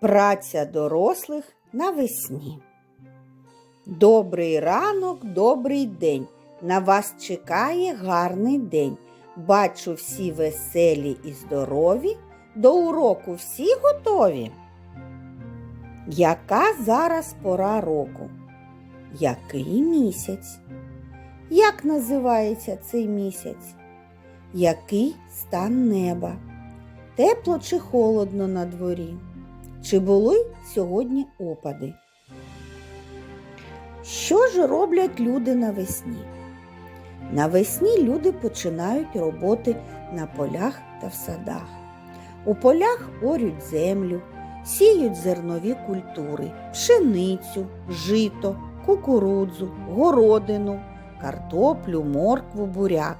Праця дорослих навесні. Добрий ранок, добрий день. На вас чекає гарний день. Бачу всі веселі і здорові. До уроку всі готові. Яка зараз пора року? Який місяць? Як називається цей місяць? Який стан неба? Тепло чи холодно на дворі? Чи були сьогодні опади? Що ж роблять люди навесні? Навесні люди починають роботи на полях та в садах. У полях орють землю, сіють зернові культури, пшеницю, жито, кукурудзу, городину, картоплю, моркву, буряк,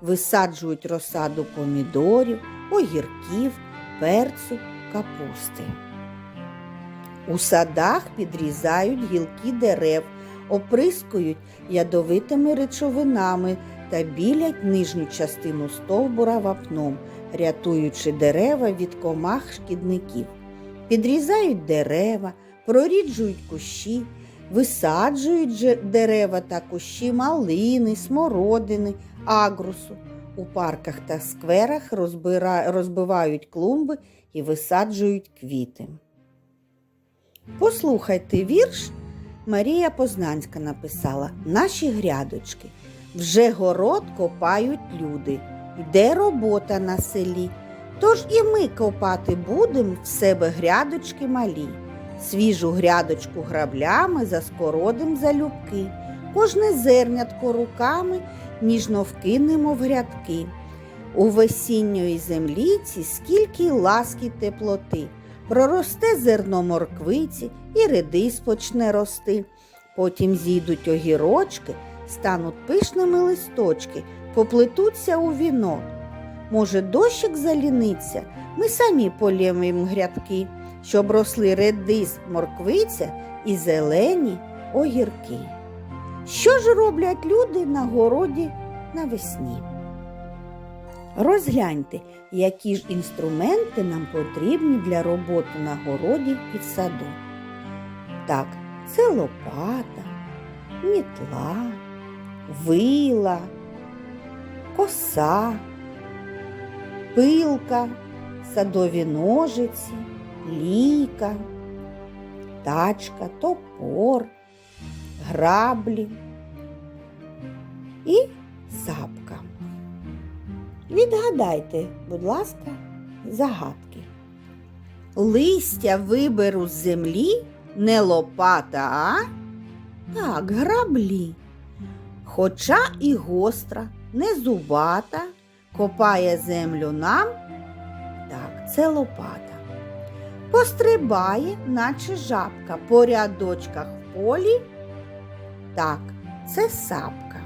висаджують розсаду помідорів, огірків, перцю, капусти. У садах підрізають гілки дерев, оприскують ядовитими речовинами та білять нижню частину стовбура вапном, рятуючи дерева від комах шкідників. Підрізають дерева, проріджують кущі, висаджують дерева та кущі малини, смородини, агрусу. У парках та скверах розбира... розбивають клумби і висаджують квіти. Послухайте вірш. Марія Познанська написала Наші грядочки. Вже город копають люди, йде робота на селі. Тож і ми копати будем в себе грядочки малі. Свіжу грядочку граблями заскородим залюбки, кожне зернятко руками ніжно вкинемо в грядки. У весінньої земліці скільки ласки теплоти. Проросте зерно морквиці і редис почне рости. Потім зійдуть огірочки, стануть пишними листочки, поплетуться у вінок. Може, дощик заліниться, ми самі полємимо грядки, щоб росли редис, морквиця і зелені огірки. Що ж роблять люди на городі навесні? Розгляньте, які ж інструменти нам потрібні для роботи на городі і в саду. Так, це лопата, мітла, вила, коса, пилка, садові ножиці, ліка, тачка, топор, граблі і сапка. Відгадайте, будь ласка, загадки. Листя виберу з землі не лопата, а так, граблі. Хоча і гостра, не зубата, копає землю нам. Так, це лопата. Пострибає, наче жабка, по рядочках в полі. Так, це сапка.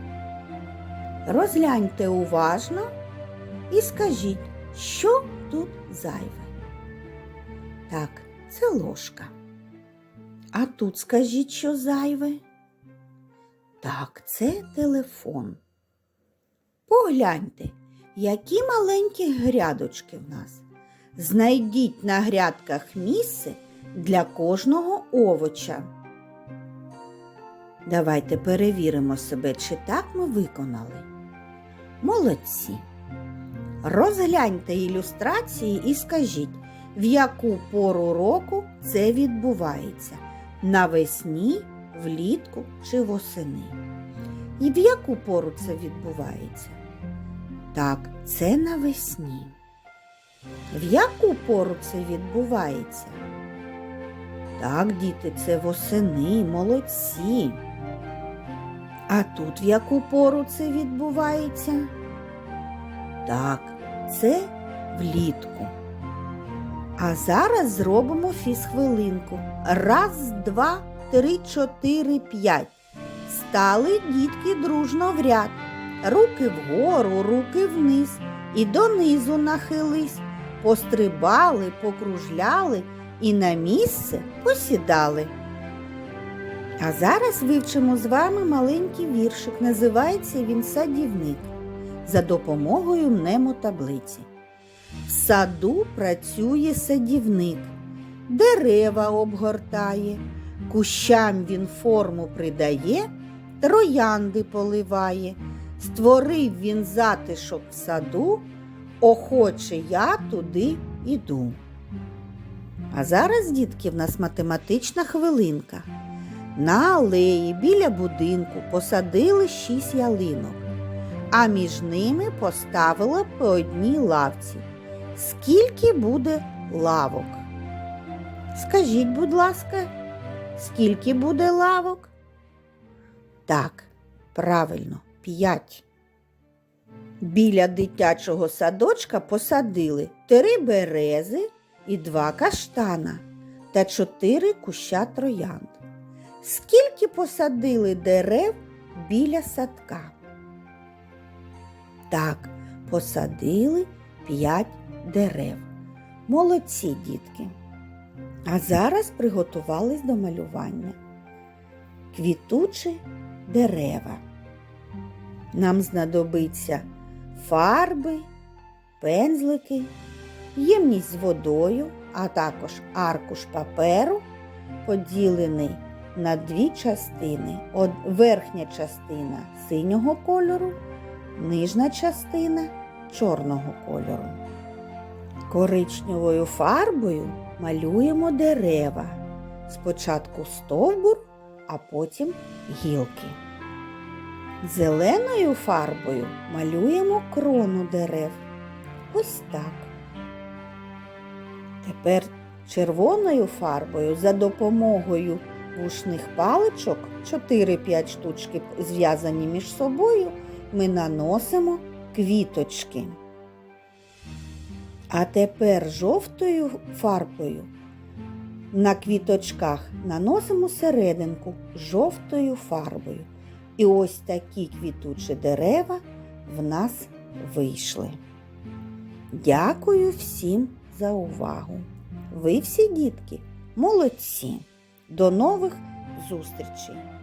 Розгляньте уважно і скажіть, що тут зайве. Так, це ложка. А тут скажіть, що зайве. Так, це телефон. Погляньте, які маленькі грядочки в нас. Знайдіть на грядках місце для кожного овоча. Давайте перевіримо себе, чи так ми виконали. Молодці. Розгляньте ілюстрації і скажіть, в яку пору року це відбувається навесні, влітку чи восени. І в яку пору це відбувається? Так, це навесні. В яку пору це відбувається? Так, діти, це восени, молодці. А тут в яку пору це відбувається? Так, це влітку. А зараз зробимо фізхвилинку. Раз, два, три, чотири, п'ять. Стали дітки дружно в ряд. Руки вгору, руки вниз. І донизу нахились. Пострибали, покружляли і на місце посідали. А зараз вивчимо з вами маленький віршик. Називається він садівник за допомогою мнемотаблиці. В саду працює садівник, дерева обгортає, кущам він форму придає, троянди поливає. Створив він затишок в саду, охоче я туди іду. А зараз, дітки, в нас математична хвилинка. На алеї біля будинку посадили шість ялинок, а між ними поставили по одній лавці. Скільки буде лавок? Скажіть, будь ласка, скільки буде лавок? Так, правильно, п'ять. Біля дитячого садочка посадили три берези і два каштана та чотири куща троянд. Скільки посадили дерев біля садка? Так, посадили п'ять дерев. Молодці, дітки. А зараз приготувались до малювання. Квітучі дерева. Нам знадобиться фарби, пензлики, ємність з водою, а також аркуш паперу, поділений на дві частини. Верхня частина синього кольору, нижня частина чорного кольору. Коричневою фарбою малюємо дерева. Спочатку стовбур, а потім гілки. Зеленою фарбою малюємо крону дерев. Ось так. Тепер червоною фарбою за допомогою вушних паличок 4-5 штучки зв'язані між собою, ми наносимо квіточки. А тепер жовтою фарбою на квіточках наносимо серединку жовтою фарбою. І ось такі квітучі дерева в нас вийшли. Дякую всім за увагу. Ви всі дітки молодці. До нових зустрічей!